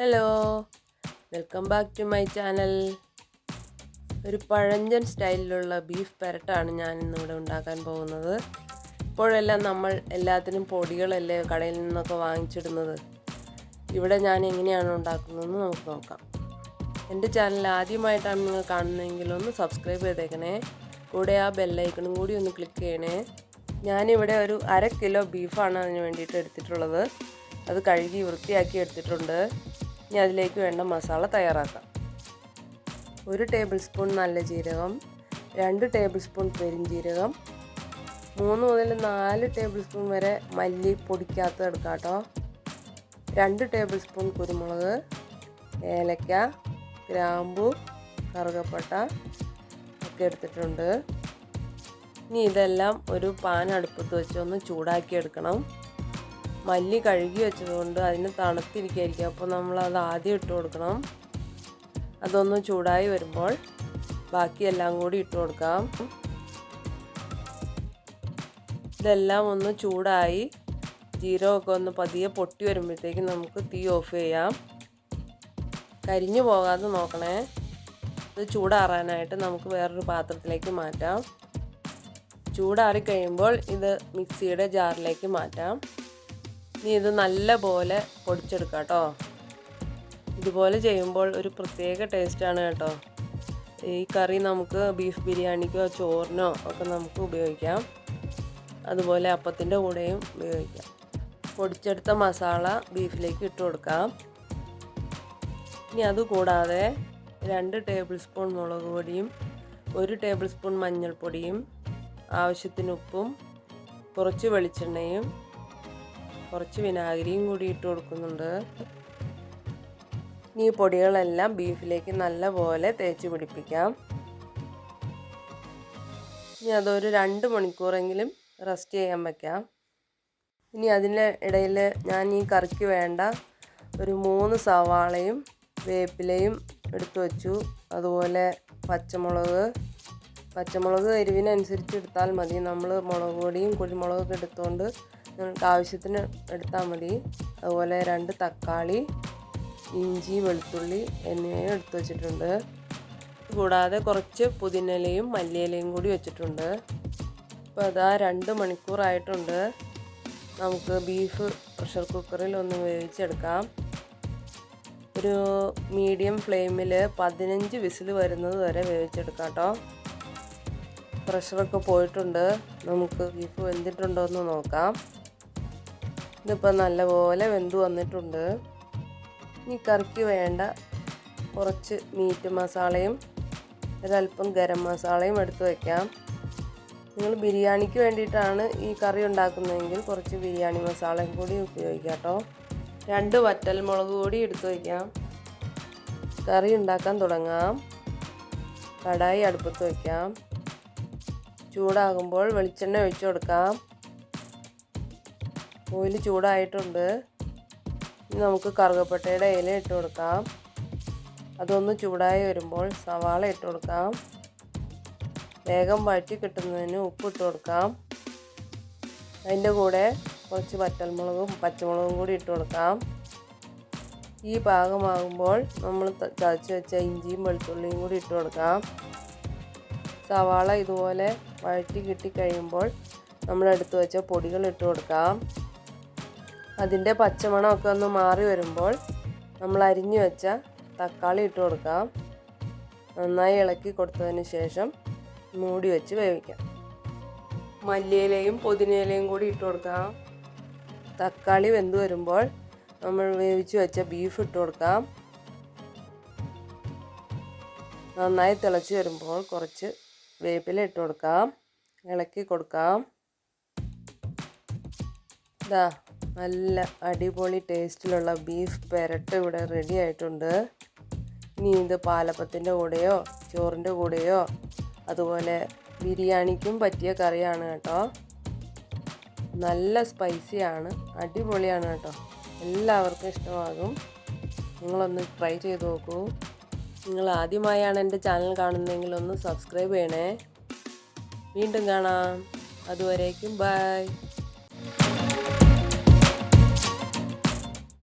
Hello welcome back to my channel ഒരു പഴഞ്ചൻ സ്റ്റൈലിലുള്ള beef പെരട്ടാണ് ഞാൻ ഇന്നിവിടെ ഉണ്ടാക്കാൻ പോകുന്നത്. ഇപ്പോഴെല്ലാം നമ്മൾ എല്ലാത്തിനും പൊടികളല്ലേ കടയിൽ നിന്നൊക്കെ വാങ്ങിച്ചിടുന്നത്. ഇവിടെ ഞാൻ എങ്ങനെയാണ് ഉണ്ടാക്കുന്നതെന്ന് നമുക്ക് നോക്കാം. എന്റെ ചാനൽ ആദ്യമായിട്ടാണ് നിങ്ങൾ കാണുന്നതെങ്കിൽ ഒന്ന് സബ്സ്ക്രൈബ് ചെയ്തേക്കണേ. കൂടെ ആ ബെല്ലൈക്കണും കൂടി ഒന്ന് ക്ലിക്ക് ചെയ്യണേ. ഞാനിവിടെ ഒരു അര കിലോ ബീഫാണ് അതിന് വേണ്ടിയിട്ട് എടുത്തിട്ടുള്ളത്. അത് കഴുകി വൃത്തിയാക്കി എടുത്തിട്ടുണ്ട്. ഇനി അതിലേക്ക് വേണ്ട മസാല തയ്യാറാക്കാം. ഒരു ടേബിൾ സ്പൂൺ നല്ല ജീരകം രണ്ട് ടേബിൾ സ്പൂൺ പെരിഞ്ജീരകം മൂന്ന് മുതൽ നാല് ടേബിൾ സ്പൂൺ വരെ മല്ലി പൊടിക്കാത്ത എടുക്കാം കേട്ടോ. രണ്ട് ടേബിൾ സ്പൂൺ കുരുമുളക് ഏലക്ക ഗ്രാമ്പു കറുകപ്പട്ട ഒക്കെ എടുത്തിട്ടുണ്ട്. ഇനി ഇതെല്ലാം ഒരു പാൻ അടുപ്പത്ത് വെച്ച് ഒന്ന് ചൂടാക്കി എടുക്കണം. മല്ലി കഴുകി വെച്ചതുകൊണ്ട് അതിന് തണുത്തിരിക്കായിരിക്കും അപ്പോൾ നമ്മൾ അത് ആദ്യം ഇട്ട് കൊടുക്കണം. അതൊന്ന് ചൂടായി വരുമ്പോൾ ബാക്കിയെല്ലാം കൂടി ഇട്ട് കൊടുക്കാം. ഇതെല്ലാം ഒന്ന് ചൂടായി ജീരകമൊക്കെ ഒന്ന് പതിയെ പൊട്ടി വരുമ്പോഴത്തേക്ക് നമുക്ക് തീ ഓഫ് ചെയ്യാം. കരിഞ്ഞു പോകാതെ നോക്കണേ. ഇത് ചൂടാറാനായിട്ട് നമുക്ക് വേറൊരു പാത്രത്തിലേക്ക് മാറ്റാം. ചൂടാറി കഴിയുമ്പോൾ ഇത് മിക്സിയുടെ ജാറിലേക്ക് മാറ്റാം. ഇനി ഇത് നല്ല പോലെ പൊടിച്ചെടുക്കാം കേട്ടോ. ഇതുപോലെ ചെയ്യുമ്പോൾ ഒരു പ്രത്യേക ടേസ്റ്റാണ് കേട്ടോ. ഈ കറി നമുക്ക് ബീഫ് ബിരിയാണിക്കോ ചോറിനോ ഒക്കെ നമുക്ക് ഉപയോഗിക്കാം. അതുപോലെ അപ്പത്തിന്റെ കൂടെയും ഉപയോഗിക്കാം. പൊടിച്ചെടുത്ത മസാല ബീഫിലേക്ക് ഇട്ട് കൊടുക്കാം. ഇനി അതുകൂടാതെ രണ്ട് ടേബിൾ സ്പൂൺ മുളക് പൊടിയും ഒരു ടേബിൾ സ്പൂൺ മഞ്ഞൾപ്പൊടിയും ആവശ്യത്തിന് ഉപ്പും കുറച്ച് വെളിച്ചെണ്ണയും കുറച്ച് വിനാഗിരിയും കൂടി ഇട്ട് കൊടുക്കുന്നുണ്ട്. ഈ പൊടികളെല്ലാം ബീഫിലേക്ക് നല്ലപോലെ തേച്ച് പിടിപ്പിക്കാം. ഇനി അതൊരു രണ്ട് മണിക്കൂറെങ്കിലും റെസ്റ്റ് ചെയ്യാൻ വയ്ക്കാം ഇനി അതിന്റെ ഇടയിൽ ഞാൻ ഈ കറിക്ക് വേണ്ട ഒരു മൂന്ന് സവാളയും വേപ്പിലയും എടുത്തു വച്ചു. അതുപോലെ പച്ചമുളക്. പച്ചമുളക് എരിവിനനുസരിച്ച് എടുത്താൽ മതി. നമ്മൾ മുളക് പൊടിയും കുരുമുളകൊക്കെ എടുത്തുകൊണ്ട് നിങ്ങൾക്ക് ആവശ്യത്തിന് എടുത്താൽ മതി. അതുപോലെ രണ്ട് തക്കാളി ഇഞ്ചി വെളുത്തുള്ളി എന്നിവയും എടുത്തു വച്ചിട്ടുണ്ട്. കൂടാതെ കുറച്ച് പുതിനയിലയും മല്ലിയിലയും കൂടി വെച്ചിട്ടുണ്ട്. അപ്പോൾ അതാ രണ്ട് മണിക്കൂറായിട്ടുണ്ട്. നമുക്ക് ബീഫ് പ്രഷർ കുക്കറിൽ ഒന്ന് വേവിച്ചെടുക്കാം. ഒരു മീഡിയം ഫ്ലെയിമിൽ പതിനഞ്ച് വിസിൽ വരുന്നത് വരെ വേവിച്ചെടുക്കാം കേട്ടോ. പ്രഷറൊക്കെ പോയിട്ടുണ്ട്. നമുക്ക് ബീഫ് വെന്തിട്ടുണ്ടോ എന്ന് നോക്കാം. ഇതിപ്പോൾ നല്ലപോലെ വെന്ത് വന്നിട്ടുണ്ട്. ഇനി കറിക്ക് വേണ്ട കുറച്ച് മീറ്റ് മസാലയും ഒരല്പം ഗരം മസാലയും എടുത്ത് വയ്ക്കാം നിങ്ങൾ ബിരിയാണിക്ക് വേണ്ടിയിട്ടാണ് ഈ കറി ഉണ്ടാക്കുന്നതെങ്കിൽ കുറച്ച് ബിരിയാണി മസാലയും കൂടി ഉപയോഗിക്കാം കേട്ടോ. രണ്ട് വറ്റൽ മുളക് കൂടി എടുത്ത് വയ്ക്കാം കറി ഉണ്ടാക്കാൻ തുടങ്ങാം. കടായി അടുപ്പത്ത് വയ്ക്കാം ചൂടാകുമ്പോൾ വെളിച്ചെണ്ണ ഒഴിച്ചു കൊടുക്കാം. ഓയിൽ ചൂടായിട്ടുണ്ട്. ഇനി നമുക്ക് കറുകപ്പട്ടയുടെ ഇല ഇട്ട് കൊടുക്കാം. അതൊന്ന് ചൂടായി വരുമ്പോൾ സവാള ഇട്ട് കൊടുക്കാം. വേഗം വഴറ്റി കിട്ടുന്നതിന് ഉപ്പ് ഇട്ട് കൊടുക്കാം. അതിന്റെ കൂടെ കുറച്ച് വറ്റൽമുളകും പച്ചമുളകും കൂടി ഇട്ട് കൊടുക്കാം. ഈ പാകമാകുമ്പോൾ നമ്മൾ ചതച്ച് വെച്ച ഇഞ്ചിയും വെളുത്തുള്ളിയും കൂടി ഇട്ട് കൊടുക്കാം. സവാള ഇതുപോലെ വഴറ്റി കിട്ടിക്കഴിയുമ്പോൾ നമ്മൾ വെച്ച പൊടികൾ ഇട്ട് കൊടുക്കാം. അതിന്റെ പച്ചമണമൊക്കെ ഒന്ന് മാറി വരുമ്പോൾ നമ്മൾ അരിഞ്ഞു വെച്ച തക്കാളി ഇട്ട് കൊടുക്കാം. നന്നായി ഇളക്കി കൊടുത്തതിന് ശേഷം മൂടി വെച്ച് വേവിക്കാം. മല്ലിയിലയും പുതിനയിലയും കൂടി ഇട്ട് കൊടുക്കാം. തക്കാളി വെന്ത് വരുമ്പോൾ നമ്മൾ വേവിച്ച് വെച്ച ബീഫ് ഇട്ട് കൊടുക്കാം. നന്നായി തിളച്ച് വരുമ്പോൾ കുറച്ച് വേപ്പില ഇട്ട് കൊടുക്കാം. ഇളക്കി കൊടുക്കാം. ഇതാ നല്ല അടിപൊളി ടേസ്റ്റിലുള്ള ബീഫ് പെരട്ട് ഇവിടെ റെഡി ആയിട്ടുണ്ട്. ഇനി ഇത് പാലപ്പത്തിന്റെ കൂടെയോ ചോറിന്റെ കൂടെയോ അതുപോലെ ബിരിയാണിക്കും പറ്റിയ കറിയാണ് കേട്ടോ. നല്ല സ്പൈസിയാണ് അടിപൊളിയാണ് കേട്ടോ. എല്ലാവർക്കും ഇഷ്ടമാകും. നിങ്ങളൊന്ന് ട്രൈ ചെയ്ത് നോക്കൂ. നിങ്ങൾ ആദ്യമായാണ് എന്റെ ചാനൽ കാണുന്നതെങ്കിൽ ഒന്ന് സബ്സ്ക്രൈബ് ചെയ്യണേ. വീണ്ടും കാണാം. അതുവരേക്കും ബൈ